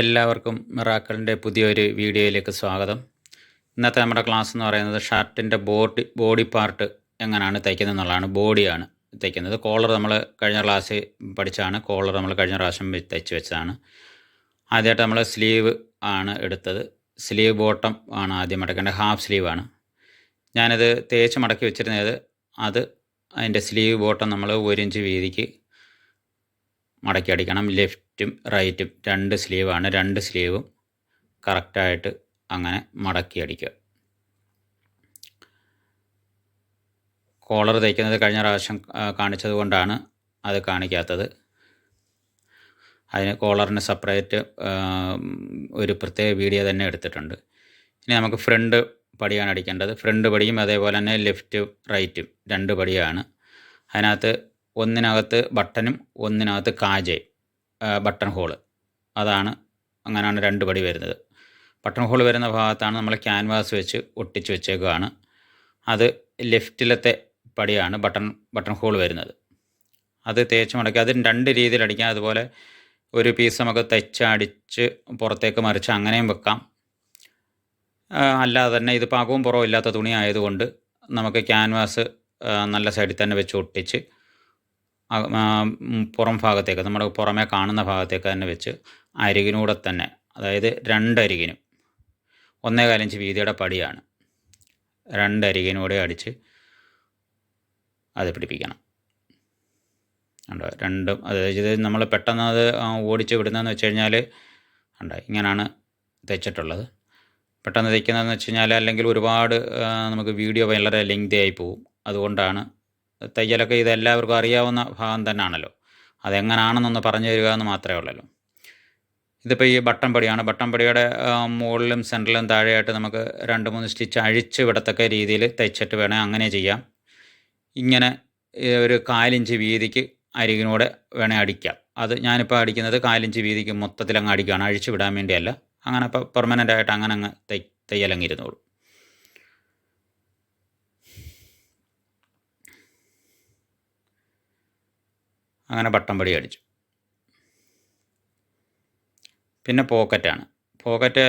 എല്ലാവർക്കും മിറാക്കളിന്റെ പുതിയൊരു വീഡിയോയിലേക്ക് സ്വാഗതം. ഇന്നത്തെ നമ്മുടെ ക്ലാസ് എന്ന് പറയുന്നത് ഷർട്ടിന്റെ ബോഡി ബോഡി പാർട്ട് എങ്ങനെയാണ് തയ്ക്കുന്നത് എന്നുള്ളതാണ്. ബോഡിയാണ് തയ്ക്കുന്നത്. കോളർ നമ്മൾ കഴിഞ്ഞ ക്ലാസ് പഠിച്ചാണ് കോളർ നമ്മൾ കഴിഞ്ഞ പ്രാവശ്യം തയ്ച്ച് വെച്ചതാണ്. ആദ്യമായിട്ട് നമ്മൾ സ്ലീവ് ആണ് എടുത്തത്. സ്ലീവ് ബോട്ടം ആണ് ആദ്യം മടക്കേണ്ടത് ഹാഫ് സ്ലീവാണ് ഞാനത് തേച്ച് മടക്കി വെച്ചിരുന്നത്. അത് അതിന്റെ സ്ലീവ് ബോട്ടം നമ്മൾ ഒരു ഇഞ്ച് വീതിക്ക് മടക്കി അടിക്കണം ലെഫ്റ്റും റൈറ്റും രണ്ട് സ്ലീവാണ്. രണ്ട് സ്ലീവും കറക്റ്റായിട്ട് അങ്ങനെ മടക്കി അടിക്കുക കോളർ തയ്ക്കുന്നത് കഴിഞ്ഞ പ്രാവശ്യം കാണിച്ചത് കൊണ്ടാണ് അത് കാണിക്കാത്തത്. അതിന് കോളറിന് സെപ്പറേറ്റ് ഒരു പ്രത്യേക വീഡിയോ തന്നെ എടുത്തിട്ടുണ്ട്. ഇനി നമുക്ക് ഫ്രണ്ട് പടിയാണ് അടിക്കേണ്ടത്. ഫ്രണ്ട് പടിയും അതേപോലെ തന്നെ ലെഫ്റ്റും റൈറ്റും രണ്ട് പടിയാണ്. അതിനകത്ത് ഒന്നിനകത്ത് ബട്ടനും ഒന്നിനകത്ത് കാജെ ബട്ടൺ ഹോൾ അതാണ് അങ്ങനെയാണ് രണ്ട് പടി വരുന്നത്. ബട്ടൺ ഹോൾ വരുന്ന ഭാഗത്താണ് നമ്മൾ ക്യാൻവാസ് വെച്ച് ഒട്ടിച്ച് വെച്ചേക്കുകയാണ് അത് ലെഫ്റ്റിലത്തെ പടിയാണ് ബട്ടൺ ബട്ടൺ ഹോൾ വരുന്നത്. അത് തേച്ച് മടക്കി അതിന് രണ്ട് രീതിയിൽ അടിക്കാം. അതുപോലെ ഒരു പീസ് നമുക്ക് തെച്ചടിച്ച് പുറത്തേക്ക് മറിച്ച് അങ്ങനെയും വെക്കാം. അല്ലാതെ തന്നെ ഇത് പാകവും പുറവും ഇല്ലാത്ത തുണി ആയതുകൊണ്ട് നമുക്ക് ക്യാൻവാസ് നല്ല സൈഡിൽ തന്നെ വെച്ച് ഒട്ടിച്ച് പുറം ഭാഗത്തേക്ക് നമ്മുടെ പുറമേ കാണുന്ന ഭാഗത്തേക്ക് തന്നെ വെച്ച് അരികിനൂടെ തന്നെ അതായത് രണ്ടരികിനും ഒന്നേകാലിഞ്ച് വീതിയുടെ പടിയാണ്. രണ്ടരികിനൂടെ അടിച്ച് അത് പിടിപ്പിക്കണം. ഉണ്ടോ രണ്ടും അതായത് നമ്മൾ പെട്ടെന്ന് അത് ഓടിച്ച് വിടുന്നതെന്ന് വെച്ച് കഴിഞ്ഞാൽ ഉണ്ടോ ഇങ്ങനെയാണ് തയ്ച്ചിട്ടുള്ളത് പെട്ടെന്ന് തയ്ക്കുന്നതെന്ന് വെച്ച് കഴിഞ്ഞാൽ അല്ലെങ്കിൽ ഒരുപാട് നമുക്ക് വീഡിയോ വളരെ ലെങ്തി ആയി പോകും അതുകൊണ്ടാണ് തയ്യലൊക്കെ ഇത് എല്ലാവർക്കും അറിയാവുന്ന ഭാഗം തന്നെയാണല്ലോ അതെങ്ങനാണെന്നൊന്ന് പറഞ്ഞു തരിക എന്ന് മാത്രമേ ഉള്ളല്ലോ. ഇതിപ്പോൾ ഈ ബട്ടൺ പടിയാണ്. മുകളിലും സെന്ററിലും താഴെയായിട്ട് നമുക്ക് രണ്ട് മൂന്ന് സ്റ്റിച്ച് അഴിച്ച് വിടത്തക്ക രീതിയിൽ തയ്ച്ചിട്ട് വേണേൽ അങ്ങനെ ചെയ്യാം. ഇങ്ങനെ ഒരു കാലിഞ്ച് വീതിക്ക് അരികിനൂടെ വേണേൽ അടിക്കാം. അത് ഞാനിപ്പോൾ അടിക്കുന്നത് കാലിഞ്ച് വീതിക്ക് മൊത്തത്തിൽ അങ്ങ് അടിക്കുകയാണ്. അഴിച്ച് വിടാൻ വേണ്ടിയല്ല. അങ്ങനെ ഇപ്പോൾ പെർമനന്റ് ആയിട്ട് അങ്ങനെ അങ്ങ് തൈ തയ്യലങ്ങിരുന്നോളൂ. അങ്ങനെ ബട്ടൺ പടി അടിച്ചു. പിന്നെ പോക്കറ്റാണ്. പോക്കറ്റ്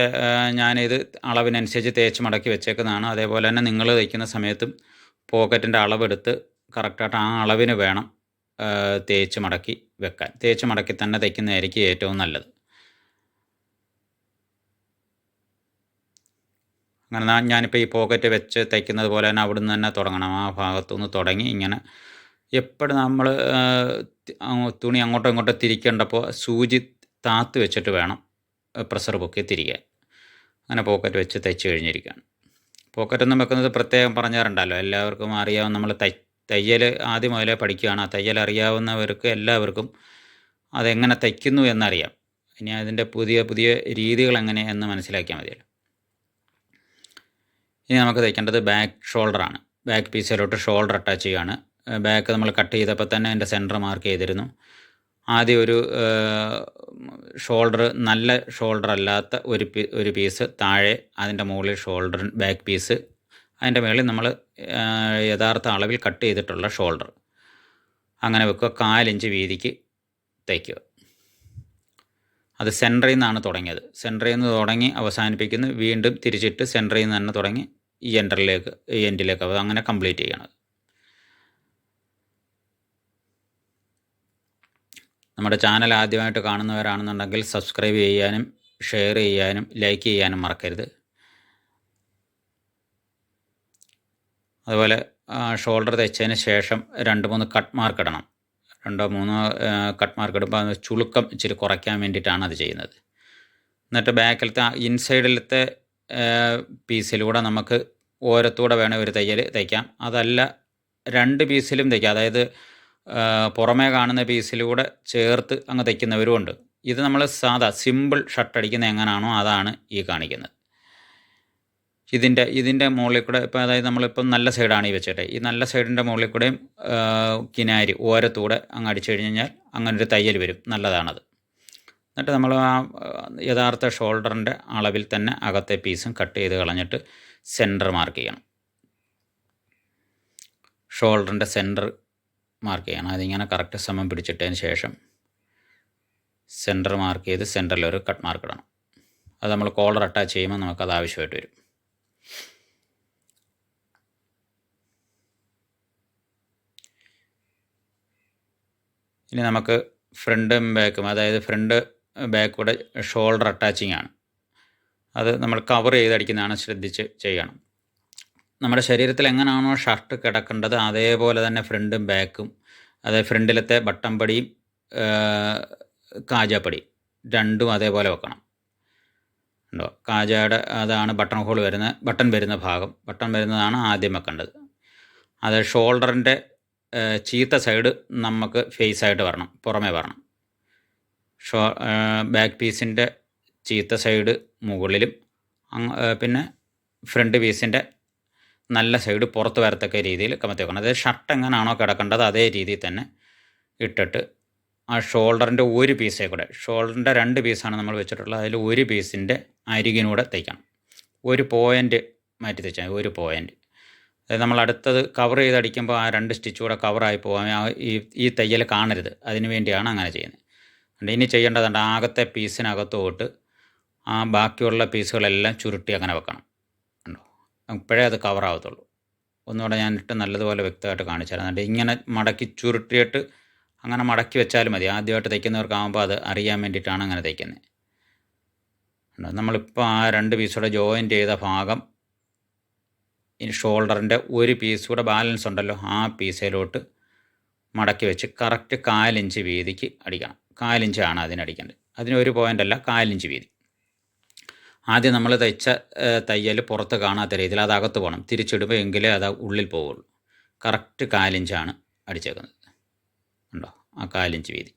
ഞാനിത് അളവിനനുസരിച്ച് തേച്ച് മടക്കി വെച്ചേക്കുന്നതാണ്. അതേപോലെ തന്നെ നിങ്ങൾ തയ്ക്കുന്ന സമയത്തും പോക്കറ്റിന്റെ അളവെടുത്ത് കറക്റ്റായിട്ട് ആ അളവിന് വേണം തേച്ച് മടക്കി വെക്കാൻ. തേച്ച് മടക്കി തന്നെ തയ്ക്കുന്നതായിരിക്കും ഏറ്റവും നല്ലത്. അങ്ങനെ ഞാനിപ്പോൾ ഈ പോക്കറ്റ് വെച്ച് തയ്ക്കുന്നത് പോലെ തന്നെ അവിടുന്ന് തന്നെ തുടങ്ങണം. ആ ഭാഗത്തുനിന്ന് തുടങ്ങി ഇങ്ങനെ എപ്പോഴും നമ്മൾ തുണി അങ്ങോട്ടോ ഇങ്ങോട്ടോ തിരിക്കേണ്ടപ്പോൾ സൂചി താത്ത് വെച്ചിട്ട് വേണം പ്രഷർ പൊക്കി തിരിക്കാൻ. അങ്ങനെ പോക്കറ്റ് വെച്ച് തയ്ച്ച് കഴിഞ്ഞിരിക്കുകയാണ് പോക്കറ്റൊന്നും വെക്കുന്നത് പ്രത്യേകം പറഞ്ഞാറുണ്ടല്ലോ. എല്ലാവർക്കും അറിയാവുന്ന നമ്മൾ തൈ തയ്യൽ ആദ്യം മുതലേ പഠിക്കുകയാണ് ആ തയ്യൽ അറിയാവുന്നവർക്ക് എല്ലാവർക്കും അതെങ്ങനെ തയ്ക്കുന്നു എന്നറിയാം. ഇനി അതിന്റെ പുതിയ പുതിയ രീതികൾ എങ്ങനെ എന്ന് മനസ്സിലാക്കിയാൽ മതിയല്ലോ. ഇനി നമുക്ക് തയ്ക്കേണ്ടത് ബാക്ക് ഷോൾഡറാണ്. ബാക്ക് പീസിലോട്ട് ഷോൾഡർ അറ്റാച്ച് ചെയ്യുകയാണ്. ബാക്ക് നമ്മൾ കട്ട് ചെയ്തപ്പോൾ തന്നെ അതിന്റെ സെന്റർ മാർക്ക് ചെയ്തിരുന്നു. ആദ്യം ഒരു ഷോൾഡർ നല്ല ഷോൾഡർ അല്ലാത്ത ഒരു ഒരു പീസ് താഴെ അതിന്റെ മുകളിൽ ഷോൾഡർ ബാക്ക് പീസ് അതിന്റെ മുകളിൽ നമ്മൾ യഥാർത്ഥ അളവിൽ കട്ട് ചെയ്തിട്ടുള്ള ഷോൾഡർ. അങ്ങനെ വെക്കുക കാലിഞ്ച് വീതിക്ക് തയ്ക്കുക അത് സെന്ററിൽ നിന്നാണ് തുടങ്ങിയത്. സെന്ററിൽ നിന്ന് തുടങ്ങി അവസാനിപ്പിക്കുന്നു വീണ്ടും തിരിച്ചിട്ട് സെന്ററിൽ നിന്ന് തന്നെ തുടങ്ങി ഈ എൻഡറിലേക്ക് എൻഡിലേക്ക് അത് അങ്ങനെ കംപ്ലീറ്റ് ചെയ്യണം. നമ്മുടെ ചാനൽ ആദ്യമായിട്ട് കാണുന്നവരാണെന്നുണ്ടെങ്കിൽ സബ്സ്ക്രൈബ് ചെയ്യാനും ഷെയർ ചെയ്യാനും ലൈക്ക് ചെയ്യാനും മറക്കരുത്. അതുപോലെ ഷോൾഡർ തയ്ച്ചതിന് ശേഷം രണ്ട് മൂന്ന് കട്ട് മാർക്ക് ഇടണം. രണ്ടോ മൂന്നോ കട്ട് മാർക്ക് ഇടുമ്പോൾ അത് ചുളുക്കം ഇച്ചിരി കുറയ്ക്കാൻ വേണ്ടിയിട്ടാണ് അത് ചെയ്യുന്നത്. എന്നിട്ട് ബാക്കിലത്തെ ഇൻസൈഡിലത്തെ പീസിലൂടെ നമുക്ക് ഓരത്തൂടെ വേണേൽ ഒരു തയ്യൽ തയ്ക്കാം. അതല്ല രണ്ട് പീസിലും തയ്ക്കാം. അതായത് പുറമേ കാണുന്ന പീസിലൂടെ ചേർത്ത് അങ്ങ് തയ്ക്കുന്നവരും ഉണ്ട് ഇത് നമ്മൾ സാധാ സിമ്പിൾ ഷർട്ട് അടിക്കുന്ന എങ്ങനെയാണോ അതാണ് ഈ കാണിക്കുന്നത്. ഇതിന്റെ ഇതിന്റെ മുകളിൽ കൂടെ ഇപ്പോൾ അതായത് നമ്മളിപ്പം നല്ല സൈഡാണ് ഈ വെച്ചിട്ട്. ഈ നല്ല സൈഡിന്റെ മുകളിൽ കൂടെയും കിനാരി ഓരത്തൂടെ അങ്ങ് അടിച്ചു കഴിഞ്ഞാൽ അങ്ങനെ ഒരു തയ്യൽ വരും. നല്ലതാണത്. എന്നിട്ട് നമ്മൾ ആ, യഥാർത്ഥ ഷോൾഡറിന്റെ അളവിൽ തന്നെ അകത്തെ പീസും കട്ട് ചെയ്ത് കളഞ്ഞിട്ട് സെന്റർ മാർക്ക് ചെയ്യണം. ഷോൾഡറിന്റെ സെന്റർ മാർക്ക് ചെയ്യണം. അതിങ്ങനെ കറക്റ്റ് സമം പിടിച്ചിട്ടതിന് ശേഷം സെന്റർ മാർക്ക് ചെയ്ത് സെന്ററിൽ ഒരു കട്ട് മാർക്ക് ഇടണം. അത് നമ്മൾ കോളർ അറ്റാച്ച് ചെയ്യുമ്പോൾ നമുക്കത് ആവശ്യമായിട്ട് വരും. ഇനി നമുക്ക് ഫ്രണ്ടും ബാക്കും അതായത് ഫ്രണ്ട് ബാക്കൂടെ ഷോൾഡർ അറ്റാച്ചിങ് ആണ്. അത് നമ്മൾ കവർ ചെയ്തടിക്കുന്നതാണ് ശ്രദ്ധിച്ച് ചെയ്യണം. നമ്മുടെ ശരീരത്തിൽ എങ്ങനെയാണോ ഷർട്ട് കിടക്കേണ്ടത് അതേപോലെ തന്നെ ഫ്രണ്ടും ബാക്കും അതായത് ഫ്രണ്ടിലത്തെ ബട്ടൺ പടിയും കാജാപ്പടി രണ്ടും അതേപോലെ വെക്കണം. ഉണ്ടോ കാജയുടെ അതാണ് ബട്ടൺ ഹോൾ വരുന്ന ബട്ടൺ വരുന്ന ഭാഗം. ബട്ടൺ വരുന്നതാണ് ആദ്യം വെക്കേണ്ടത്. അത് ഷോൾഡറിന്റെ ചീത്ത സൈഡ് നമുക്ക് ഫേസ് ആയിട്ട് വരണം പുറമേ വരണം. ഷോ ബാക്ക് പീസിന്റെ ചീത്ത സൈഡ് മുകളിലും പിന്നെ ഫ്രണ്ട് പീസിന്റെ നല്ല സൈഡ് പുറത്ത് വരത്തക്ക രീതിയിൽ കമത്തി വെക്കണം അതായത് ഷർട്ട് എങ്ങനെയാണോ കിടക്കേണ്ടത് അതേ രീതിയിൽ തന്നെ ഇട്ടിട്ട് ആ ഷോൾഡറിന്റെ ഒരു പീസേ കൂടെ ഷോൾഡറിന്റെ രണ്ട് പീസാണ് നമ്മൾ വെച്ചിട്ടുള്ളത്. അതിൽ ഒരു പീസിന്റെ അരികിനൂടെ തയ്ക്കണം. ഒരു പോയിന്റ് മാറ്റി തയ്ച്ചാൽ ഒരു പോയിന്റ്. അതായത് നമ്മൾ അടുത്തത് കവർ ചെയ്തടിക്കുമ്പോൾ ആ രണ്ട് സ്റ്റിച്ച് കൂടെ കവറായി പോകാൻ ഈ ഈ തയ്യൽ കാണരുത്. അതിന് വേണ്ടിയാണ് അങ്ങനെ ചെയ്യുന്നത്. അതുകൊണ്ട് ഇനി ചെയ്യേണ്ടതുണ്ട് ആകത്തെ പീസിനകത്തോട്ട് ആ ബാക്കിയുള്ള പീസുകളെല്ലാം ചുരുട്ടി അങ്ങനെ വെക്കണം. അപ്പോഴേ അത് കവറാവത്തുള്ളൂ ഒന്നുകൂടെ ഞാൻ ഇട്ട് നല്ലതുപോലെ വ്യക്തമായിട്ട് കാണിച്ചു തരാം. എന്നിട്ട് ഇങ്ങനെ മടക്കി ചുരുട്ടിയിട്ട് അങ്ങനെ മടക്കി വെച്ചാലും മതി. ആദ്യമായിട്ട് തയ്ക്കുന്നവർക്കാകുമ്പോൾ അത് അറിയാൻ വേണ്ടിയിട്ടാണ് അങ്ങനെ തയ്ക്കുന്നത് നമ്മളിപ്പോൾ ആ രണ്ട് പീസൂടെ ജോയിന്റ് ചെയ്ത ഭാഗം ഇനി ഷോൾഡറിന്റെ ഒരു പീസ് കൂടെ ബാലൻസ് ഉണ്ടല്ലോ. ആ പീസയിലോട്ട് മടക്കി വെച്ച് കറക്റ്റ് കാലിഞ്ച് വീതിക്ക് അടിക്കണം. കാലിഞ്ചാണ് അതിനടിക്കേണ്ടത്. അതിന് ഒരു പോയിന്റ് അല്ല കാലിഞ്ച് വീതി. ആദ്യം നമ്മൾ തയ്ച്ച തയ്യൽ പുറത്ത് കാണാത്ത രീതിയിൽ അത് അകത്ത് പോകണം. തിരിച്ചിടുമ്പോൾ എങ്കിലേ അത് ഉള്ളിൽ പോവുള്ളൂ. കറക്റ്റ് കാലിഞ്ചാണ് അടിച്ചേക്കുന്നത്. ഉണ്ടോ ആ കാലിഞ്ച് വീതി.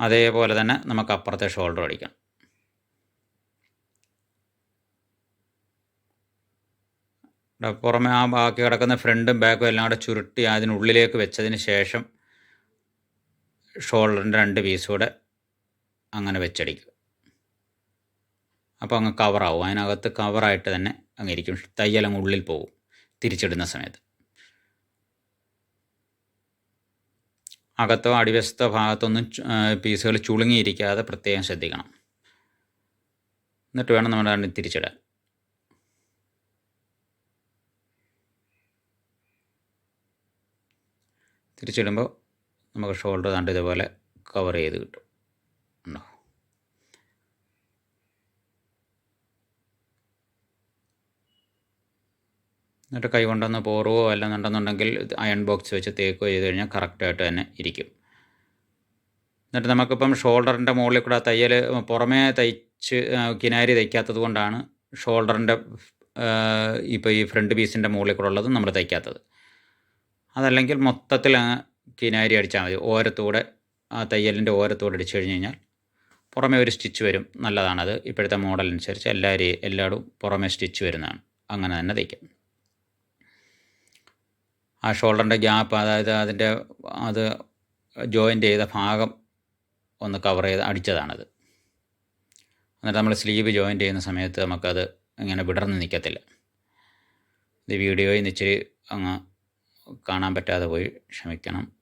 അതേപോലെ തന്നെ നമുക്ക് അപ്പുറത്തെ ഷോൾഡർ അടിക്കണം. പുറമെ ആ ബാക്കി കിടക്കുന്ന ഫ്രണ്ടും ബാക്കും എല്ലാം കൂടെ ചുരുട്ടി അതിനുള്ളിലേക്ക് വെച്ചതിന് ശേഷം ഷോൾഡറിന്റെ രണ്ട് പീസും അങ്ങനെ വെച്ചടിക്കുക അപ്പോൾ അങ്ങ് കവറാവും അതിനകത്ത് കവറായിട്ട് തന്നെ അങ്ങ് ഇരിക്കും. തയ്യൽ അങ്ങ് ഉള്ളിൽ പോകും. തിരിച്ചിടുന്ന സമയത്ത്. അകത്തോ അടിവശത്തോ ഭാഗത്തൊന്നും പീസുകൾ ചുളുങ്ങിയിരിക്കാതെ പ്രത്യേകം ശ്രദ്ധിക്കണം. എന്നിട്ട് വേണം നമ്മുടെ തിരിച്ചിടാൻ. തിരിച്ചിടുമ്പോൾ നമുക്ക് ഷോൾഡർ കണ്ട് ഇതുപോലെ കവർ ചെയ്ത് കിട്ടും. ഉണ്ടോ എന്നിട്ട് കൈ കൊണ്ടൊന്ന് പോറുകയോ അല്ലെന്നുണ്ടെന്നുണ്ടെങ്കിൽ അയൺ ബോക്സ് വെച്ച് തേക്കുകയോ ചെയ്ത് കഴിഞ്ഞാൽ കറക്റ്റായിട്ട് തന്നെ ഇരിക്കും. എന്നിട്ട് നമുക്കിപ്പം ഷോൾഡറിന്റെ മുകളിൽ കൂടെ തയ്യൽ പുറമേ തയ്ച്ച് കിനാരി തയ്ക്കാത്തത് കൊണ്ടാണ് ഷോൾഡറിന്റെ ഇപ്പോൾ ഈ ഫ്രണ്ട് പീസിന്റെ മുകളിൽ കൂടെ ഉള്ളത് നമ്മൾ തയ്ക്കാത്തത്. അതല്ലെങ്കിൽ മൊത്തത്തിൽ കിനാരി അടിച്ചാൽ മതി. ഓരത്തൂടെ ആ തയ്യലിന്റെ ഓരത്തൂടെ അടിച്ചു കഴിഞ്ഞ് കഴിഞ്ഞാൽ പുറമേ ഒരു സ്റ്റിച്ച് വരും. നല്ലതാണത്. ഇപ്പോഴത്തെ മോഡൽ അനുസരിച്ച് എല്ലാവരെയും എല്ലായിടും പുറമേ സ്റ്റിച്ച് വരുന്നതാണ്. അങ്ങനെ തന്നെ തയ്ക്കാം. ആ ഷോൾഡറിന്റെ ഗ്യാപ്പ് അതായത് അതിന്റെ അത് ജോയിന്റ് ചെയ്ത ഭാഗം ഒന്ന് കവർ ചെയ്ത് അടിച്ചതാണത്. എന്നിട്ട് നമ്മൾ സ്ലീവ് ജോയിന്റ് ചെയ്യുന്ന സമയത്ത് നമുക്കത് ഇങ്ങനെ വിടർന്ന് നിൽക്കത്തില്ല ഇത് വീഡിയോയിൽ നിന്ന് ഇച്ചിരി അങ്ങ് കാണാൻ പറ്റാതെ പോയി. ക്ഷമിക്കണം.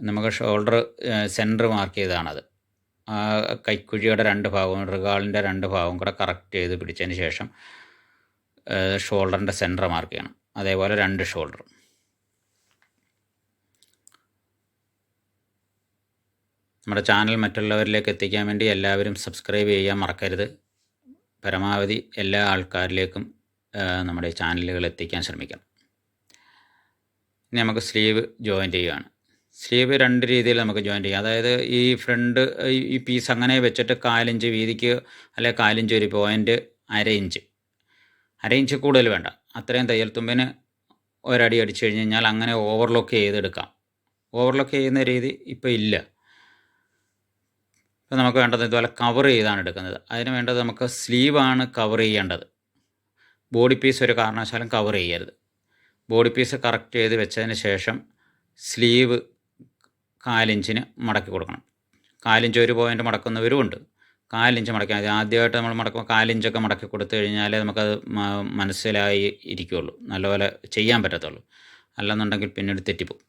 നമുക്ക് ഷോൾഡർ സെന്റർ മാർക്ക് ചെയ്തതാണത്. കൈക്കുഴിയുടെ രണ്ട് ഭാഗവും റിഗാളിന്റെ രണ്ട് ഭാഗവും കൂടെ കറക്റ്റ് ചെയ്ത് പിടിച്ചതിന് ശേഷം ഷോൾഡറിന്റെ സെന്റർ മാർക്ക് ചെയ്യണം. അതേപോലെ രണ്ട് ഷോൾഡർ നമ്മുടെ ചാനൽ മറ്റുള്ളവരിലേക്ക് എത്തിക്കാൻ വേണ്ടി എല്ലാവരും സബ്സ്ക്രൈബ് ചെയ്യാൻ മറക്കരുത്. പരമാവധി എല്ലാ ആൾക്കാരിലേക്കും നമ്മുടെ ചാനലുകൾ എത്തിക്കാൻ ശ്രമിക്കണം. ഇനി നമുക്ക് സ്ലീവ് ജോയിൻ ചെയ്യുകയാണ് സ്ലീവ് രണ്ട് രീതിയിൽ നമുക്ക് ജോയിൻ ചെയ്യാം. അതായത് ഈ ഫ്രണ്ട് ഈ പീസ് അങ്ങനെ വെച്ചിട്ട് കാലിഞ്ച് വീതിക്ക് അല്ലെ കാലിഞ്ച് ഒരു പോയിന്റ് അര ഇഞ്ച് അര ഇഞ്ച് കൂടുതൽ വേണ്ട. അത്രയും തയ്യൽ തുമ്പിന് ഒരടി അടിച്ചു കഴിഞ്ഞ് കഴിഞ്ഞാൽ അങ്ങനെ ഓവർലോക്ക് ചെയ്തെടുക്കാം. ഓവർലോക്ക് ചെയ്യുന്ന രീതി ഇപ്പോൾ ഇല്ല. ഇപ്പം നമുക്ക് വേണ്ടത് ഇതുപോലെ കവർ ചെയ്താണ് എടുക്കുന്നത്. അതിന് വേണ്ടത് നമുക്ക് സ്ലീവാണ് കവർ ചെയ്യേണ്ടത്. ബോഡി പീസ് ഒരു കാരണവശാലും കവർ ചെയ്യരുത്. ബോഡി പീസ് കറക്റ്റ് ചെയ്ത് വെച്ചതിന് ശേഷം സ്ലീവ് കാലിഞ്ചിന് മടക്കി കൊടുക്കണം. കാലിഞ്ച് ഒരു പോയിന്റ് മടക്കുന്നവരുമുണ്ട്. കാലിഞ്ച് മടക്കി അത് ആദ്യമായിട്ട് നമ്മൾ മടക്കുമ്പോൾ കാലിഞ്ചൊക്കെ മടക്കി കൊടുത്തു കഴിഞ്ഞാലേ നമുക്കത് മനസ്സിലായി ഇരിക്കുകയുള്ളൂ നല്ലപോലെ ചെയ്യാൻ പറ്റത്തുള്ളൂ. അല്ലെന്നുണ്ടെങ്കിൽ പിന്നീട് തെറ്റിപ്പോവും.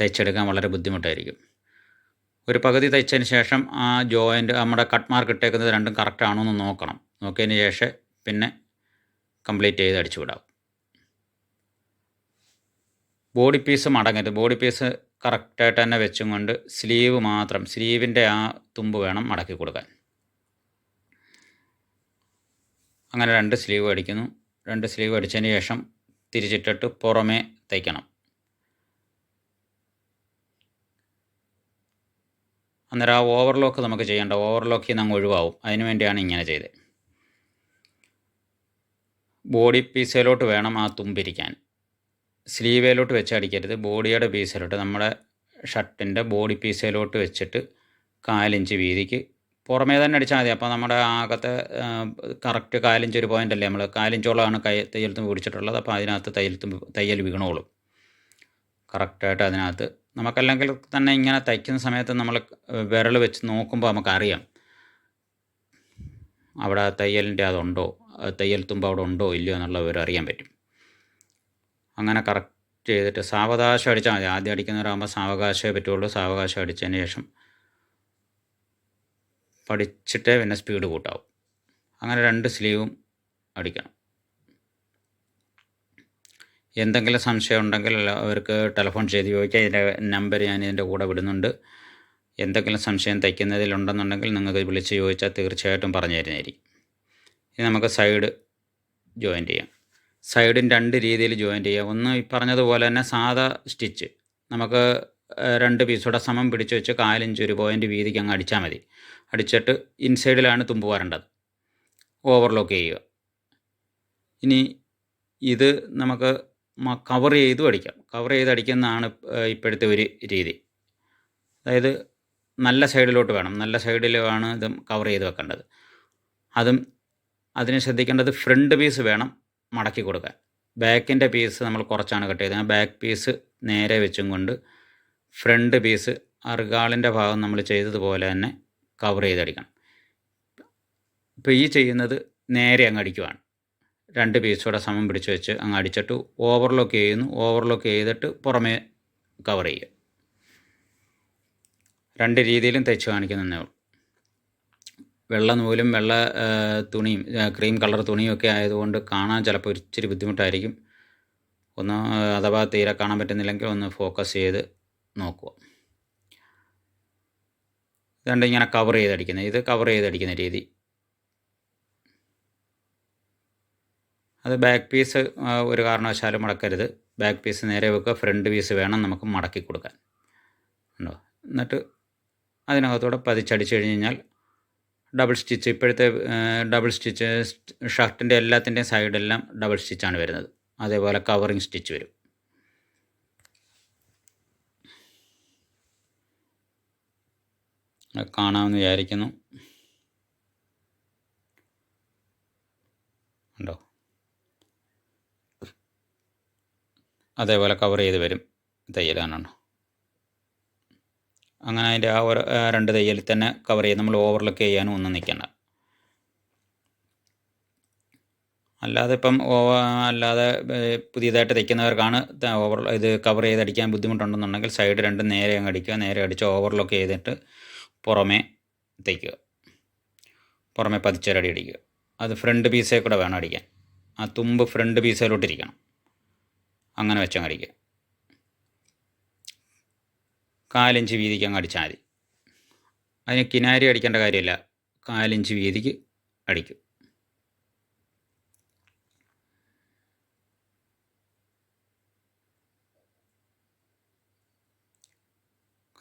തയ്ച്ചെടുക്കാൻ വളരെ ബുദ്ധിമുട്ടായിരിക്കും. ഒരു പകുതി തയ്ച്ചതിന് ശേഷം ആ ജോയിന്റ് നമ്മുടെ കട്ട് മാർക്ക് ഇട്ടേക്കുന്നത് രണ്ടും കറക്റ്റ് ആണോ എന്ന് നോക്കണം. നോക്കിയതിന് ശേഷം പിന്നെ കംപ്ലീറ്റ് ചെയ്ത് അടിച്ചു വിടാം ബോഡി പീസ് മടങ്ങരുത്. ബോഡി പീസ് കറക്റ്റായിട്ട് തന്നെ വെച്ചും കൊണ്ട് സ്ലീവ് മാത്രം സ്ലീവിന്റെ ആ തുമ്പ് വേണം മടക്കി കൊടുക്കാൻ. അങ്ങനെ രണ്ട് സ്ലീവ് അടിക്കുന്നു. രണ്ട് സ്ലീവ് അടിച്ചതിന് ശേഷം തിരിച്ചിട്ടിട്ട് പുറമേ തയ്ക്കണം. അന്നേരം ആ ഓവർലോക്ക് നമുക്ക് ചെയ്യേണ്ട ഓവർലോക്കിൽ നിന്ന് അങ്ങ് ഒഴിവാവും. അതിന് വേണ്ടിയാണ് ഇങ്ങനെ ചെയ്തത്. ബോഡി പീസിലോട്ട് വേണം ആ തുമ്പിരിക്കാൻ സ്ലീവേലോട്ട് വെച്ച് അടിക്കരുത്. ബോഡിയുടെ പീസിലോട്ട്. നമ്മുടെ ഷർട്ടിന്റെ ബോഡി പീസിലോട്ട് വെച്ചിട്ട് കാലിഞ്ച് വീതിക്ക് പുറമേ തന്നെ അടിച്ചാൽ മതി. അപ്പോൾ നമ്മുടെ ആകത്തെ കറക്റ്റ് കാലിഞ്ച് ഒരു പോയിന്റ് അല്ലേ? നമ്മൾ കാലിഞ്ചോളമാണ് കൈ തയ്യൽ തുമ്പ് പിടിച്ചിട്ടുള്ളത്. അപ്പോൾ അതിനകത്ത് തയ്യൽ തുമ്പ് തയ്യൽ വീണോളും. കറക്റ്റായിട്ട് അതിനകത്ത് നമുക്കല്ലെങ്കിൽ തന്നെ ഇങ്ങനെ തയ്ക്കുന്ന സമയത്ത് നമ്മൾ വിരൽ വെച്ച് നോക്കുമ്പോൾ നമുക്കറിയാം. അവിടെ തയ്യലിന്റെ അതുണ്ടോ? തയ്യൽ തുമ്പ് അവിടെ ഉണ്ടോ? ഇല്ലയോ എന്നുള്ള വിവരം അറിയാൻ പറ്റും. അങ്ങനെ കറക്റ്റ് ചെയ്തിട്ട് സാവകാശം അടിച്ചാൽ മതി. ആദ്യം അടിക്കുന്നവരാകുമ്പോൾ സാവകാശമേ പറ്റുള്ളൂ. സാവകാശം അടിച്ചതിന് ശേഷം പഠിച്ചിട്ടേ പിന്നെ സ്പീഡ് കൂട്ടാവും. അങ്ങനെ രണ്ട് സ്ലീവും അടിക്കണം. എന്തെങ്കിലും സംശയം ഉണ്ടെങ്കിൽ അവർക്ക് ടെലിഫോൺ ചെയ്ത് ചോദിക്കാം. ഇതിന്റെ നമ്പർ ഞാൻ ഇതിന്റെ കൂടെ വിടുന്നുണ്ട്. എന്തെങ്കിലും സംശയം തയ്ക്കുന്നതിലുണ്ടെന്നുണ്ടെങ്കിൽ നിങ്ങൾക്ക് വിളിച്ച് ചോദിച്ചാൽ തീർച്ചയായിട്ടും പറഞ്ഞു തരുന്നതായിരിക്കും ഇനി നമുക്ക് സൈഡ് ജോയിൻ ചെയ്യാം. സൈഡും രണ്ട് രീതിയിൽ ജോയിന്റ് ചെയ്യുക. ഒന്ന് ഈ പറഞ്ഞതുപോലെ തന്നെ സാധാ സ്റ്റിച്ച്. നമുക്ക് രണ്ട് പീസൂടെ സമം പിടിച്ച് വെച്ച് കാലിഞ്ച് ഒരു പോയിന്റ് വീതിക്ക് അങ്ങ് അടിച്ചാൽ മതി. അടിച്ചിട്ട് ഇൻസൈഡിലാണ് തുമ്പ് വരേണ്ടത്. ഓവർലോക്ക് ചെയ്യുക. ഇനി ഇത് നമുക്ക് കവർ ചെയ്തും അടിക്കാം. കവർ ചെയ്ത് അടിക്കുന്നതാണ് ഇപ്പോഴത്തെ ഒരു രീതി. അതായത് നല്ല സൈഡിലോട്ട് വേണം. നല്ല സൈഡിലാണ് ഇത് കവർ ചെയ്ത് വെക്കേണ്ടത്. അതും അതിന് ശ്രദ്ധിക്കേണ്ടത് ഫ്രണ്ട് പീസ് വേണം. മടക്കി കൊടുക്കുക. ബാക്കിന്റെ പീസ് നമ്മൾ കുറച്ചാണ് കട്ട് ചെയ്തത്. ബാക്ക് പീസ് നേരെ വെച്ചും കൊണ്ട് ഫ്രണ്ട് പീസ് അറുകാളിന്റെ ഭാഗം നമ്മൾ ചെയ്തതുപോലെ തന്നെ കവർ ചെയ്തടിക്കണം. ഇപ്പോൾ ഈ ചെയ്യുന്നത് നേരെ അങ്ങ് അടിക്കുവാണ്. രണ്ട് പീസോടെ സമം പിടിച്ച് വെച്ച് അങ്ങ് അടിച്ചിട്ട് ഓവർലോക്ക് ചെയ്യുന്നു. ഓവർലോക്ക് ചെയ്തിട്ട് പുറമേ കവർ ചെയ്യുക. രണ്ട് രീതിയിലും തയ്ച്ച് കാണിക്കുന്നതേ ഉള്ളൂ. വെള്ള നൂലും വെള്ള തുണിയും ക്രീം കളർ തുണിയും ഒക്കെ ആയതുകൊണ്ട് കാണാൻ ചിലപ്പോൾ ഇച്ചിരി ബുദ്ധിമുട്ടായിരിക്കും. ഒന്ന് അഥവാ തീരെ കാണാൻ പറ്റുന്നില്ലെങ്കിൽ ഒന്ന് ഫോക്കസ് ചെയ്ത് നോക്കുക. ഇതുകൊണ്ട് ഇങ്ങനെ കവർ ചെയ്തടിക്കുന്നത്. ഇത് കവർ ചെയ്തടിക്കുന്ന രീതി. അത് ബാക്ക് പീസ് ഒരു കാരണവശാലും മടക്കരുത്. ബാക്ക് പീസ് നേരെ വെക്കുക. ഫ്രണ്ട് പീസ് വേണം നമുക്ക് മടക്കി കൊടുക്കാൻ. ഉണ്ടോ എന്നിട്ട് അതിനകത്തൂടെ പതിച്ചടിച്ചു കഴിഞ്ഞ് കഴിഞ്ഞാൽ ഡബിൾ സ്റ്റിച്ച് ഇപ്പോഴത്തെ ഡബിൾ സ്റ്റിച്ച് ഷർട്ടിന്റെ എല്ലാത്തിന്റെയും സൈഡെല്ലാം ഡബിൾ സ്റ്റിച്ചാണ് വരുന്നത്. അതേപോലെ കവറിങ് സ്റ്റിച്ച് വരും. കാണാമെന്ന് വിചാരിക്കുന്നു. ഉണ്ടോ? അതേപോലെ കവർ ചെയ്ത് വരും തയ്യൽ കാണണം അങ്ങനെ അതിന്റെ ആ ഒരു രണ്ട് തയ്യൽ തന്നെ കവർ ചെയ്ത് നമ്മൾ ഓവർലോക്ക് ചെയ്യാനും ഒന്നും നിൽക്കണ്ട. അല്ലാതെ ഇപ്പം അല്ലാതെ പുതിയതായിട്ട് തയ്ക്കുന്നവർക്കാണ് ഓവർ ഇത് കവർ ചെയ്ത് അടിക്കാൻ ബുദ്ധിമുട്ടുണ്ടെന്നുണ്ടെങ്കിൽ സൈഡ് രണ്ടും നേരെ അങ്ങ് അടിക്കുക. നേരെ അടിച്ച് ഓവർലോക്ക് ചെയ്തിട്ട് പുറമേ തയ്ക്കുക. പുറമേ പതിച്ചൊരടി അടിക്കുക. അത് ഫ്രണ്ട് പീസേ കൂടെ വേണം അടിക്കാൻ. ആ തുമ്പ് ഫ്രണ്ട് പീസേലോട്ടിരിക്കണം അങ്ങനെ വെച്ചങ്ങ് അടിക്കുക. കാലിഞ്ച് വീതിക്ക് അങ്ങ് അടിച്ചാൽ മതി. അതിന് കിനാരി അടിക്കേണ്ട കാര്യമില്ല. കാലഞ്ച് വീതിക്ക് അടിക്കും.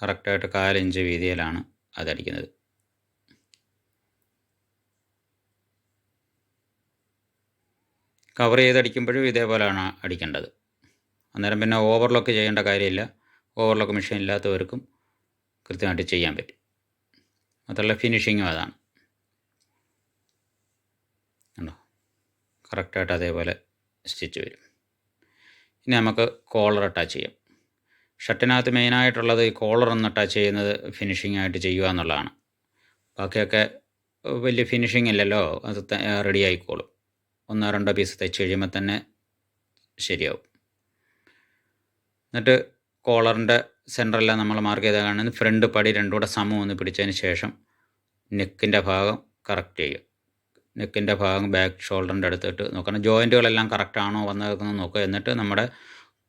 കറക്റ്റായിട്ട് കാലഞ്ച് വീതിയിലാണ് അതടിക്കുന്നത്. കവർ ചെയ്തടിക്കുമ്പോഴും ഇതേപോലെയാണ് അടിക്കേണ്ടത്. അന്നേരം പിന്നെ ഓവർലോക്ക് ചെയ്യേണ്ട കാര്യമില്ല. ഓവർലോക്ക് മെഷീൻ ഇല്ലാത്തവർക്കും കൃത്യമായിട്ട് ചെയ്യാൻ പറ്റും. മാത്രമല്ല ഫിനിഷിങ്ങും അതാണ്. ഉണ്ടോ കറക്റ്റായിട്ട് അതേപോലെ സ്റ്റിച്ച് വരും. ഇനി നമുക്ക് കോളർ അറ്റാച്ച് ചെയ്യാം. ഷർട്ടിനകത്ത് മെയിനായിട്ടുള്ളത് ഈ കോളർ ഒന്ന് അറ്റാച്ച് ചെയ്യുന്നത് ഫിനിഷിംഗ് ആയിട്ട് ചെയ്യുക എന്നുള്ളതാണ്. ബാക്കിയൊക്കെ വലിയ ഫിനിഷിംഗ് ഇല്ലല്ലോ അത് റെഡി ആയിക്കോളും. ഒന്നോ രണ്ടോ പീസ് തയ്ച്ച് കഴിയുമ്പോൾ തന്നെ ശരിയാവും. എന്നിട്ട് കോളറിന്റെ സെന്ററെല്ലാം നമ്മൾ മാർക്ക് ചെയ്താൽ കാണുന്നത് ഫ്രണ്ട് പടി രണ്ടും കൂടെ സമം ഒന്ന് പിടിച്ചതിന് ശേഷം നെക്കിന്റെ ഭാഗം കറക്റ്റ് ചെയ്യുക. നെക്കിന്റെ ഭാഗം ബാക്ക് ഷോൾഡറിന്റെ അടുത്തിട്ട് നോക്കണം. ജോയിന്റുകളെല്ലാം കറക്റ്റാണോ വന്നേക്കുന്നത് നോക്കുക. എന്നിട്ട് നമ്മുടെ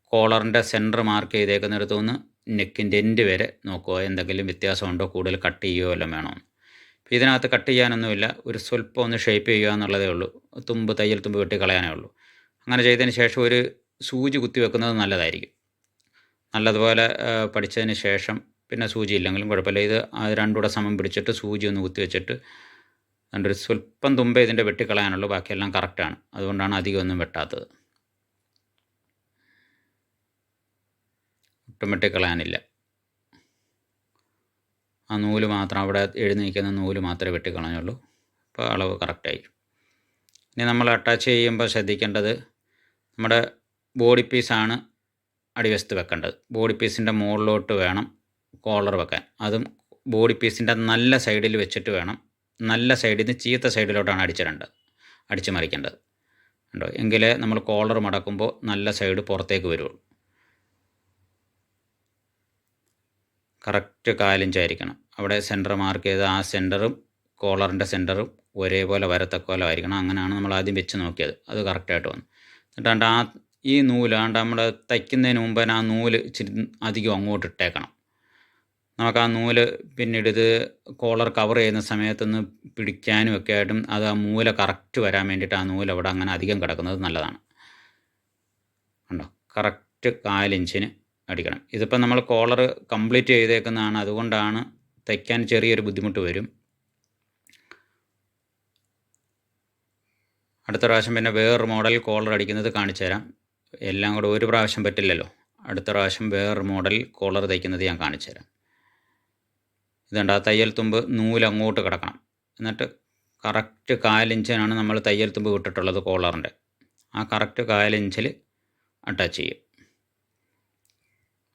കോളറിന്റെ സെന്റർ മാർക്ക് ചെയ്തേക്കുന്നിടത്തു നിന്ന് നെക്കിന്റെ എൻഡ് വരെ നോക്കുക. എന്തെങ്കിലും വ്യത്യാസമുണ്ടോ? കൂടുതൽ കട്ട് ചെയ്യുകയോ എല്ലാം വേണോ അപ്പോൾ ഇതിനകത്ത് കട്ട് ചെയ്യാനൊന്നുമില്ല. ഒരു സ്വല്പം ഒന്ന് ഷേപ്പ് ചെയ്യുക എന്നുള്ളതേ ഉള്ളൂ. തുമ്പ് തയ്യൽ തുമ്പ് വെട്ടി കളയാനേ ഉള്ളൂ. അങ്ങനെ ചെയ്തതിന് ശേഷം ഒരു സൂചി കുത്തി വെക്കുന്നത് നല്ലതായിരിക്കും. നല്ലതുപോലെ പഠിച്ചതിന് ശേഷം പിന്നെ സൂചി ഇല്ലെങ്കിലും കുഴപ്പമില്ല. ഇത് രണ്ടുകൂടെ സമം പിടിച്ചിട്ട് സൂചി ഒന്ന് കുത്തി വെച്ചിട്ട് അതുകൊണ്ട് ഒരു സ്വല്പം തുമ്പേ ഇതിന്റെ വെട്ടിക്കളയാനുള്ളൂ. ബാക്കിയെല്ലാം കറക്റ്റാണ് അതുകൊണ്ടാണ് അധികം ഒന്നും വെട്ടാത്തത്. ഒട്ടും വെട്ടിക്കളയാനില്ല. ആ നൂൽ മാത്രം അവിടെ എഴുതി നിൽക്കുന്ന നൂൽ മാത്രമേ വെട്ടിക്കളഞ്ഞുള്ളൂ. അപ്പോൾ അളവ് കറക്റ്റായി ഇനി നമ്മൾ അറ്റാച്ച് ചെയ്യുമ്പോൾ ശ്രദ്ധിക്കേണ്ടത് നമ്മുടെ ബോഡി പീസാണ് അടിവശത്ത് വെക്കേണ്ടത്. ബോഡി പീസിന്റെ മുകളിലോട്ട് വേണം കോളർ വെക്കാൻ. അതും ബോഡി പീസിന്റെ നല്ല സൈഡിൽ വെച്ചിട്ട് വേണം. നല്ല സൈഡിൽ നിന്ന് ചീത്ത സൈഡിലോട്ടാണ് അടിച്ചിടേണ്ടത്. അടിച്ചു മറിക്കേണ്ടത്. ഉണ്ടോ എങ്കിലേ നമ്മൾ കോളർ മടക്കുമ്പോൾ നല്ല സൈഡ് പുറത്തേക്ക് വരുള്ളൂ. കറക്റ്റ് കാലിഞ്ചായിരിക്കണം അവിടെ സെന്റർ മാർക്ക് ചെയ്ത് ആ സെന്ററും കോളറിന്റെ സെന്ററും ഒരേപോലെ വരത്തക്കോലമായിരിക്കണം അങ്ങനെയാണ് നമ്മൾ ആദ്യം വെച്ച് നോക്കിയത്. അത് കറക്റ്റായിട്ട് വന്നു. എന്നിട്ടാണ്ട് ആ ഈ നൂൽ ആണ്ട് നമ്മൾ തയ്ക്കുന്നതിന് മുമ്പ് ആ നൂൽ ഇച്ചിരി അധികം അങ്ങോട്ട് ഇട്ടേക്കണം. നമുക്ക് ആ നൂൽ പിന്നീട് ഇത് കോളർ കവർ ചെയ്യുന്ന സമയത്തൊന്ന് പിടിക്കാനും ഒക്കെ ആയിട്ടും അത് ആ മൂല കറക്റ്റ് വരാൻ വേണ്ടിയിട്ട് ആ നൂൽ അവിടെ അങ്ങനെ അധികം കിടക്കുന്നത് നല്ലതാണ്. ഉണ്ടോ കറക്റ്റ് കാലിഞ്ചിന് അടിക്കണം. ഇതിപ്പോൾ നമ്മൾ കോളർ കംപ്ലീറ്റ് ചെയ്തേക്കുന്നതാണ്. അതുകൊണ്ടാണ് തയ്ക്കാൻ ചെറിയൊരു ബുദ്ധിമുട്ട് വരും. അടുത്ത പ്രാവശ്യം പിന്നെ വേറൊരു മോഡൽ കോളർ അടിക്കുന്നത് കാണിച്ചു തരാം എല്ലാം കൂടെ ഒരു പ്രാവശ്യം പറ്റില്ലല്ലോ. അടുത്ത പ്രാവശ്യം വേറൊരു മോഡൽ കോളർ തയ്ക്കുന്നത് ഞാൻ കാണിച്ചു തരാം ഇതുണ്ട്? ആ തയ്യൽ തുമ്പ് നൂൽ അങ്ങോട്ട് കിടക്കണം. എന്നിട്ട് കറക്റ്റ് കാലിഞ്ചിനാണ് നമ്മൾ തയ്യൽ തുമ്പ് വിട്ടിട്ടുള്ളത് കോളറിന്റെ. ആ കറക്റ്റ് കാലിഞ്ചിൽ അറ്റാച്ച് ചെയ്യും.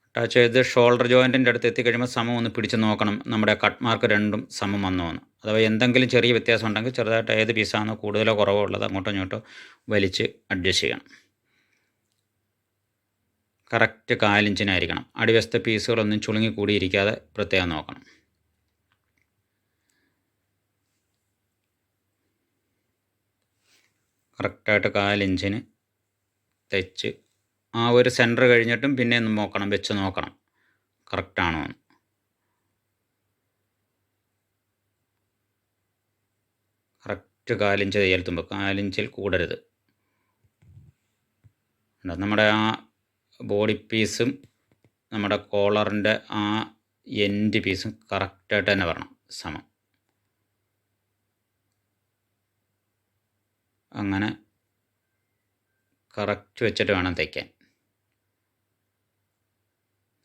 അറ്റാച്ച് ചെയ്ത് ഷോൾഡർ ജോയിന്റിന്റെ അടുത്ത് എത്തിക്കഴിയുമ്പോൾ സമം ഒന്ന് പിടിച്ച് നോക്കണം. നമ്മുടെ കട്ട് മാർക്ക് രണ്ടും സമം വന്നോ അഥവാ എന്തെങ്കിലും ചെറിയ വ്യത്യാസം ഉണ്ടെങ്കിൽ ചെറുതായിട്ട് ഏത് പീസാണോ കൂടുതലോ കുറവോ ഉള്ളത് അങ്ങോട്ടോ ഇങ്ങോട്ടോ വലിച്ച് അഡ്ജസ്റ്റ് ചെയ്യണം. കറക്റ്റ് കാലിഞ്ചിനായിരിക്കണം അടിവശത്തെ പീസുകളൊന്നും ചുളുങ്ങി കൂടിയിരിക്കാതെ പ്രത്യേകം നോക്കണം. കറക്റ്റായിട്ട് കാലിഞ്ചിന് തെച്ച് ആ ഒരു സെന്റർ കഴിഞ്ഞിട്ടും പിന്നെ ഒന്ന് നോക്കണം വെച്ച് നോക്കണം. കറക്റ്റാണോ എന്ന്. കറക്റ്റ് കാലിഞ്ച് തയ്യൽ തുമ്പ്. കാലിഞ്ചിൽ കൂടരുത്? നമ്മുടെ ആ ബോഡി പീസും നമ്മുടെ കോളറിന്റെ ആ എൻഡ് പീസും കറക്റ്റായിട്ട് തന്നെ വരണം. സമം. അങ്ങനെ കറക്റ്റ് വെച്ചിട്ട് വേണം തയ്ക്കാൻ.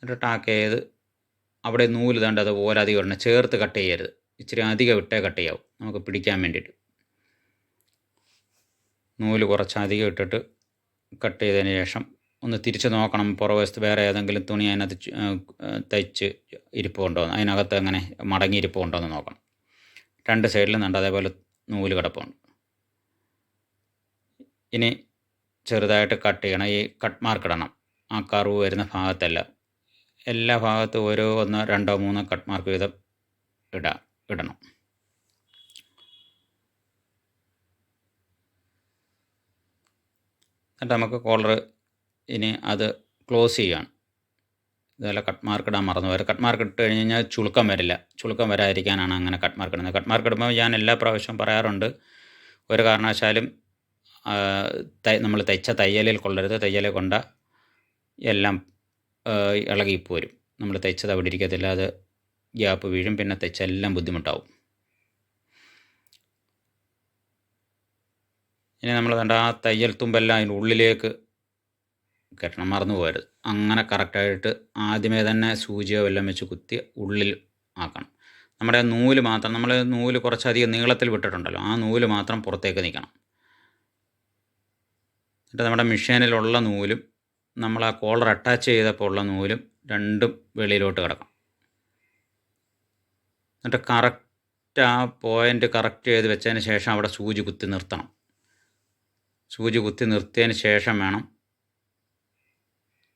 എന്നിട്ട് ടാക്ക് ചെയ്ത് അവിടെ നൂൽ തണ്ട് അതുപോലെ അധികം ഇടണം. ചേർത്ത് കട്ട് ചെയ്യരുത്. ഇച്ചിരി അധികം ഇട്ടേ കട്ട് ചെയ്യാവും. നമുക്ക് പിടിക്കാൻ വേണ്ടിയിട്ട്. നൂൽ കുറച്ച് അധികം ഇട്ടിട്ട് കട്ട് ചെയ്തതിന് ശേഷം ഒന്ന് തിരിച്ച് നോക്കണം. പുറവശത്ത് വേറെ ഏതെങ്കിലും തുണി അതിനകത്ത് തയ്ച്ച് ഇരിപ്പുണ്ടോ? അതിനകത്ത് അങ്ങനെ മടങ്ങി ഇരിപ്പുണ്ടോ എന്ന് നോക്കണം. രണ്ട് സൈഡിലും ഉണ്ട് അതേപോലെ നൂൽ കിടപ്പുണ്ട്. ഇനി ചെറുതായിട്ട് കട്ട് ചെയ്യണം. ഈ കട്ട് മാർക്ക് ഇടണം. ആ കറുവ് വരുന്ന ഭാഗത്തല്ല. എല്ലാ ഭാഗത്തും ഓരോ ഒന്ന് രണ്ടോ മൂന്നോ കട്ട് മാർക്ക് വീതം ഇടാം ഇടണം. എന്നിട്ട് നമുക്ക് കോളർ ഇനി അത് ക്ലോസ് ചെയ്യുകയാണ്. ഇതുപോലെ കട്ട് മാർക്ക് ഇടാൻ മറന്നു. വരും കട്ട് മാർക്ക് ഇട്ട് കഴിഞ്ഞ് കഴിഞ്ഞാൽ ചുളുക്കം വരില്ല. ചുളുക്കം വരാതിരിക്കാനാണ് അങ്ങനെ കട്ട് മാർക്ക് ഇടുന്നത്. കട്ട് മാർക്ക് ഇടുമ്പോൾ ഞാൻ എല്ലാ പ്രാവശ്യവും പറയാറുണ്ട് ഒരു കാരണവശാലും നമ്മൾ തയ്ച്ച തയ്യലിൽ കൊള്ളരുത്. തയ്യലിൽ കൊണ്ട എല്ലാം ഇളകിപ്പോരും നമ്മൾ തയ്ച്ചത് അവിടെ ഇരിക്കത്തില്ല. അത് ഗ്യാപ്പ് വീഴും. പിന്നെ തയ്ച്ചെല്ലാം ബുദ്ധിമുട്ടാവും. ഇനി നമ്മൾ കണ്ട ആ തയ്യൽ തുമ്പെല്ലാം അതിന്റെ ഉള്ളിലേക്ക് കെട്ടണം മറന്നു പോകരുത്. അങ്ങനെ കറക്റ്റായിട്ട് ആദ്യമേ തന്നെ സൂചിയോ വെല്ലം വെച്ച് കുത്തി ഉള്ളിൽ ആക്കണം. നമ്മുടെ നൂൽ മാത്രം നമ്മൾ നൂൽ കുറച്ചധികം നീളത്തിൽ വിട്ടിട്ടുണ്ടല്ലോ ആ നൂൽ മാത്രം പുറത്തേക്ക് നിൽക്കണം എന്നിട്ട് നമ്മുടെ മെഷീനിലുള്ള നൂലും നമ്മൾ ആ കോളർ അറ്റാച്ച് ചെയ്തപ്പോൾ ഉള്ള നൂലും രണ്ടും വെളിയിലോട്ട് കിടക്കണം. എന്നിട്ട് കറക്റ്റ് ആ പോയിന്റ് കറക്റ്റ് ചെയ്ത് വെച്ചതിന് ശേഷം അവിടെ സൂചി കുത്തി നിർത്തണം. സൂചി കുത്തി നിർത്തിയതിന് ശേഷം വേണം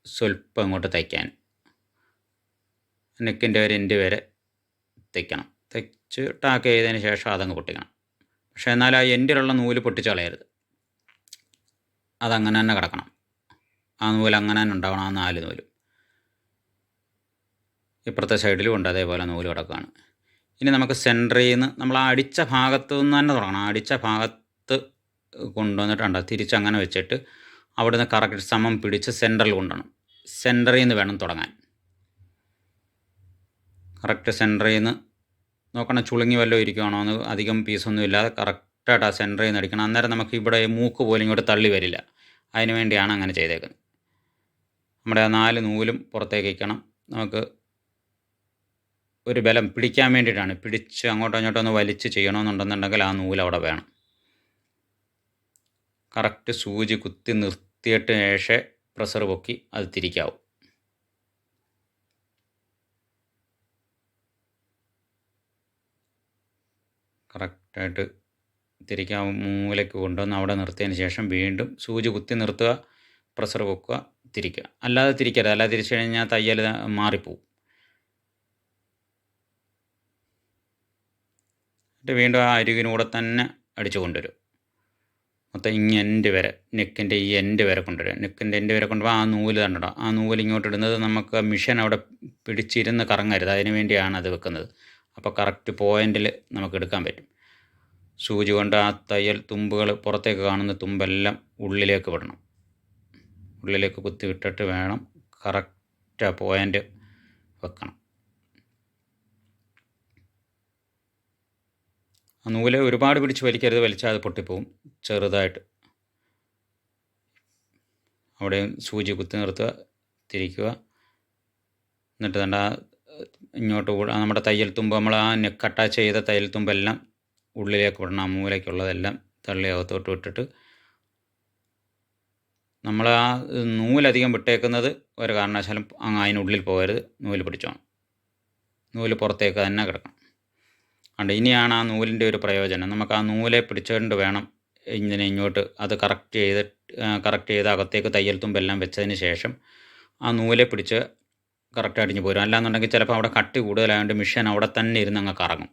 സ്വല്പം ഇങ്ങോട്ട് തയ്ക്കാൻ. നെക്കിന്റെ ഒരു എൻഡ് വരെ തയ്ക്കണം. തയ്ച്ച് ടാക്ക് ചെയ്തതിന് ശേഷം അതങ്ങ് പൊട്ടിക്കണം. പക്ഷേ എന്നാൽ ആ എൻഡിലുള്ള നൂൽ പൊട്ടിച്ച് കളയരുത്. അതങ്ങനെ തന്നെ കിടക്കണം. ആ നൂൽ അങ്ങനെ തന്നെ ഉണ്ടാവണം ആ നാല് നൂൽ. ഇപ്പുറത്തെ സൈഡിലും ഉണ്ട് അതേപോലെ നൂൽ കിടക്കുകയാണ്. ഇനി നമുക്ക് സെന്ററിൽ നിന്ന് നമ്മൾ ആ അടിച്ച ഭാഗത്തു നിന്ന് തന്നെ തുടങ്ങണം. അടിച്ച ഭാഗത്ത് കൊണ്ടുവന്നിട്ടുണ്ട്. തിരിച്ചങ്ങനെ വെച്ചിട്ട് അവിടുന്ന് കറക്റ്റ് സമം പിടിച്ച് സെന്ററിൽ കൊണ്ടുവരണം. സെന്ററിൽ നിന്ന് വേണം തുടങ്ങാൻ. കറക്റ്റ് സെന്ററിൽ നിന്ന് നോക്കണം ചുളുങ്ങി വല്ലതും ഇരിക്കുവാണോ എന്ന് അധികം പീസൊന്നും ഇല്ലാതെ കറക്റ്റായിട്ട് ആ സെന്ററിൽ നിന്ന് അടിക്കണം അന്നേരം നമുക്ക് ഇവിടെ മൂക്ക് പോലും ഇങ്ങോട്ട് തള്ളി വരില്ല. അതിന് വേണ്ടിയാണ് അങ്ങനെ ചെയ്തേക്കുന്നത്. നമ്മുടെ ആ നാല് നൂലും പുറത്തേക്ക് വയ്ക്കണം. നമുക്ക് ഒരു ബലം പിടിക്കാൻ വേണ്ടിയിട്ടാണ്. പിടിച്ച് അങ്ങോട്ടോ ഇങ്ങോട്ടോ ഒന്ന് വലിച്ച് ചെയ്യണമെന്നുണ്ടെന്നുണ്ടെങ്കിൽ ആ നൂൽ അവിടെ വേണം. കറക്റ്റ് സൂചി കുത്തി നിർത്തിയിട്ട് ശേഷം പ്രഷർ പൊക്കി അത് തിരിക്കാവും. കറക്റ്റായിട്ട് തിരിക്കാൻ മൂലയ്ക്ക് കൊണ്ടുവന്ന് അവിടെ നിർത്തിയതിന് ശേഷം വീണ്ടും സൂചി കുത്തി നിർത്തുക പ്രഷർ പൊക്കുക തിരിക്കുക. അല്ലാതെ തിരിക്കരുത്. അല്ലാതെ തിരിച്ചു കഴിഞ്ഞാൽ തയ്യൽ മാറിപ്പോവും. എന്നിട്ട് വീണ്ടും ആ അരികിനൂടെ തന്നെ അടിച്ചു കൊണ്ടുവരും. മൊത്തം ഇങ്ങ് എൻഡ് വരെ നെക്കിന്റെ ഈ എൻഡ് വരെ കൊണ്ടുവരിക. നെക്കിന്റെ എൻഡ് വരെ കൊണ്ടുപോകാൻ ആ നൂൽ തന്നിടാം ആ നൂൽ ഇങ്ങോട്ട് ഇടുന്നത് നമുക്ക് മിഷൻ അവിടെ പിടിച്ചിരുന്ന് കറങ്ങരുത്. അതിന് വേണ്ടിയാണ് അത് വെക്കുന്നത്. അപ്പോൾ കറക്റ്റ് പോയിന്റിൽ നമുക്ക് എടുക്കാൻ പറ്റും. സൂചി കൊണ്ട് ആ തയ്യൽ തുമ്പുകൾ പുറത്തേക്ക് കാണുന്ന തുമ്പെല്ലാം ഉള്ളിലേക്ക് വിടണം. ഉള്ളിലേക്ക് കുത്തി വിട്ടിട്ട് വേണം കറക്റ്റ് ആ പോയിന്റ് വെക്കണം. നൂൽ ഒരുപാട് പിടിച്ച് വലിക്കരുത് വലിച്ചാൽ അത് പൊട്ടിപ്പോവും. ചെറുതായിട്ട്. അവിടെ സൂചി കുത്തി നിർത്തുക തിരിക്കുക. എന്നിട്ട് തണ്ട ഇങ്ങോട്ട് നമ്മുടെ തയ്യൽ തുമ്പ് നമ്മൾ ആ അറ്റാച്ച് ചെയ്ത തയ്യൽ തുമ്പെല്ലാം ഉള്ളിലേക്ക് വിടണം ആ മൂലയ്ക്കുള്ളതെല്ലാം തള്ളി അകത്തോട്ട് വിട്ടിട്ട്. നമ്മൾ ആ നൂലധികം വിട്ടേക്കുന്നത് ഒരു കാരണവശാലും അതിനുള്ളിൽ പോകരുത് നൂൽ പിടിച്ചോണം. നൂൽ പുറത്തേക്ക് തന്നെ കിടക്കണം. അതുകൊണ്ട് ഇനിയാണ് ആ നൂലിന്റെ ഒരു പ്രയോജനം. നമുക്ക് ആ നൂലെ പിടിച്ചുകൊണ്ട് വേണം ഇങ്ങനെ ഇങ്ങോട്ട് അത് കറക്റ്റ് ചെയ്ത് കറക്റ്റ് ചെയ്ത് അകത്തേക്ക് തയ്യൽ തുമ്പെല്ലാം വെച്ചതിന് ശേഷം ആ നൂലെ പിടിച്ച് കറക്റ്റ് അടിഞ്ഞ് പോരും. അല്ലാന്നുണ്ടെങ്കിൽ ചിലപ്പോൾ അവിടെ കട്ടി കൂടുതലായതുകൊണ്ട് മിഷൻ അവിടെ തന്നെ ഇരുന്ന് അങ്ങ് കറങ്ങും.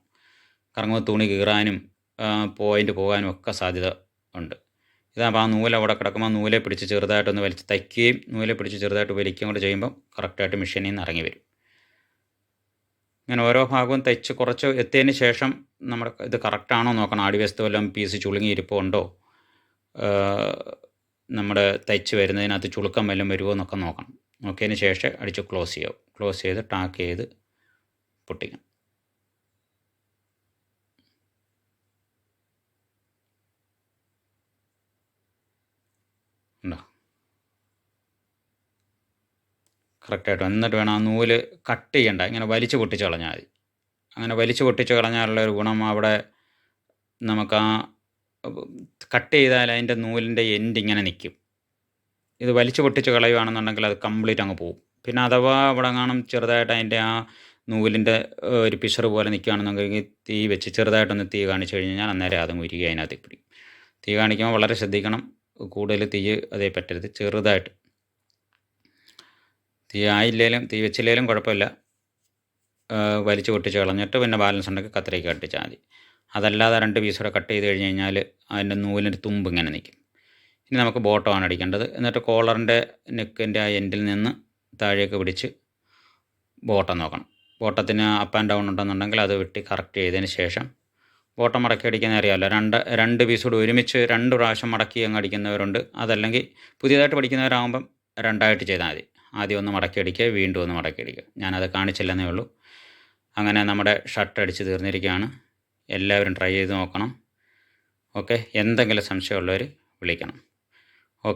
കറങ്ങുമ്പോൾ തുണി കീറാനും പോയിന്റ് പോകാനും ഒക്കെ സാധ്യത ഉണ്ട്. ഇതാകുമ്പോൾ ആ നൂല അവിടെ കിടക്കുമ്പോൾ നൂലെ പിടിച്ച് ചെറുതായിട്ടൊന്ന് വലിച്ച് തയ്ക്കുകയും നൂലെ പിടിച്ച് ചെറുതായിട്ട് വലിക്കുകയും കൂടെ ചെയ്യുമ്പോൾ കറക്റ്റായിട്ട് മിഷനിൽ നിന്ന് ഇറങ്ങി വരും. ഇങ്ങനെ ഓരോ ഭാഗവും തയ്ച്ച് കുറച്ച് എത്തിയതിന് ശേഷം നമ്മൾ ഇത് കറക്റ്റാണോ നോക്കണം. ആടിവശത്ത് വല്ലതും പീസ് ചുളുങ്ങി ഇരിപ്പുണ്ടോ നമ്മുടെ തയ്ച്ച് വരുന്നതിനകത്ത് ചുളുക്കം വല്ലതും വരുമോ എന്നൊക്കെ നോക്കണം. നോക്കിയതിന് ശേഷം അടിച്ച് ക്ലോസ് ചെയ്യാവും ക്ലോസ് ചെയ്ത് ടാക്ക് ചെയ്ത് പൊട്ടിക്കണം ഉണ്ടോ കറക്റ്റായിട്ട്. എന്നിട്ട് വേണം ആ നൂൽ കട്ട് ചെയ്യണ്ട. ഇങ്ങനെ വലിച്ചു പൊട്ടിച്ച് കളഞ്ഞാൽ മതി. അങ്ങനെ വലിച്ചു പൊട്ടിച്ച് കളഞ്ഞാലുള്ള ഒരു ഗുണം അവിടെ നമുക്ക് ആ കട്ട് ചെയ്താൽ അതിന്റെ നൂലിന്റെ എൻഡ് ഇങ്ങനെ നിൽക്കും. ഇത് വലിച്ചു പൊട്ടിച്ച് കളയുകയാണെന്നുണ്ടെങ്കിൽ അത് കംപ്ലീറ്റ് അങ്ങ് പോകും പിന്നെ അഥവാ അവിടെ കാണും ചെറുതായിട്ട് അതിന്റെ ആ നൂലിന്റെ ഒരു പിഷർ പോലെ നിൽക്കുകയാണെന്നുണ്ടെങ്കിൽ തീ വെച്ച് ചെറുതായിട്ടൊന്ന് തീ കാണിച്ചു കഴിഞ്ഞാൽ അന്നേരം അതും ഉരുകി അതിനകത്ത് പിടിക്കും. തീ കാണിക്കുമ്പോൾ വളരെ ശ്രദ്ധിക്കണം. കൂടുതൽ തീ അതേ പറ്റരുത്. ചെറുതായിട്ട് തീ ആയില്ലേലും തീ വെച്ചില്ലേലും കുഴപ്പമില്ല. വലിച്ചു പൊട്ടിച്ച് കളഞ്ഞിട്ട് പിന്നെ ബാലൻസ് ഉണ്ടെങ്കിൽ കത്തിരയ്ക്ക് കട്ടിച്ചാൽ മതി. അതല്ലാതെ രണ്ട് പീസ് കൂടെ കട്ട് ചെയ്ത് കഴിഞ്ഞ് കഴിഞ്ഞാൽ അതിന്റെ നൂലിന്റെ തുമ്പ് ഇങ്ങനെ നിൽക്കും. ഇനി നമുക്ക് ബോട്ടമാണ് അടിക്കേണ്ടത്. എന്നിട്ട് കോളറിന്റെ നെക്കിന്റെ ആ എൻഡിൽ നിന്ന് താഴേക്ക് പിടിച്ച് ബോട്ടം നോക്കണം. ബോട്ടത്തിന് അപ്പ് ആൻഡ് ഡൗൺ ഉണ്ടെന്നുണ്ടെങ്കിൽ അത് വെട്ടി കറക്റ്റ് ചെയ്തതിന് ശേഷം ബോട്ടം മടക്കി അടിക്കുന്ന അറിയാമല്ലോ. രണ്ട് രണ്ട് പീസോട് ഒരുമിച്ച് രണ്ട് പ്രാവശ്യം മടക്കി അങ്ങ് അടിക്കുന്നവരുണ്ട്. അതല്ലെങ്കിൽ പുതിയതായിട്ട് പഠിക്കുന്നവരാകുമ്പം രണ്ടായിട്ട് ചെയ്താൽ മതി. ആദ്യം ഒന്ന് മടക്കി അടിക്കുക വീണ്ടും ഒന്ന് മടക്കി അടിക്കുക ഞാനത് കാണിച്ചില്ലെന്നേ ഉള്ളൂ. അങ്ങനെ നമ്മുടെ ഷർട്ട് അടിച്ച് തീർന്നിരിക്കുകയാണ്. എല്ലാവരും ട്രൈ ചെയ്ത് നോക്കണം. ഓക്കെ? എന്തെങ്കിലും സംശയമുള്ളവർ വിളിക്കണം.